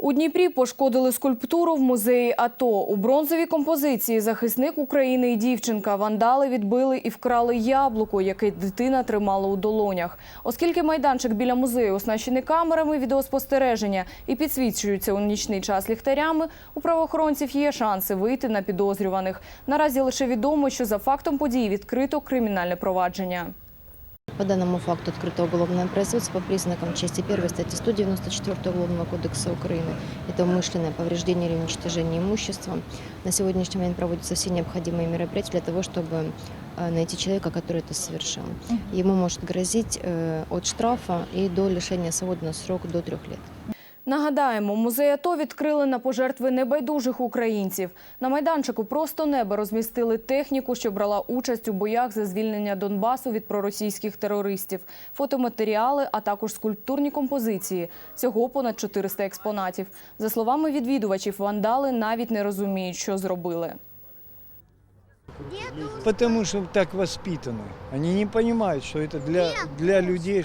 У Дніпрі пошкодили скульптуру в музеї АТО. У бронзовій композиції захисник України і дівчинка вандали відбили і вкрали яблуко, яке дитина тримала у долонях. Оскільки майданчик біля музею оснащений камерами відеоспостереження і підсвічується у нічний час ліхтарями, у правоохоронців є шанси вийти на підозрюваних. Наразі лише відомо, що за фактом події відкрито кримінальне провадження. По данному факту открыто уголовное производство по признакам части 1 статьи 194 Уголовного кодекса Украины. Это умышленное повреждение или уничтожение имущества. На сегодняшний момент проводятся все необходимые мероприятия для того, чтобы э, найти человека, который это совершил. Ему может грозить э, от штрафа и до лишения свободы на срок до трех лет. Нагадаємо, музей АТО відкрили на пожертви небайдужих українців. На майданчику просто неба розмістили техніку, що брала участь у боях за звільнення Донбасу від проросійських терористів, фотоматеріали, а також скульптурні композиції. Всього понад 400 експонатів. За словами відвідувачів, вандали навіть не розуміють, що зробили. Потому что так воспитаны. Они не понимают, что это для, для людей,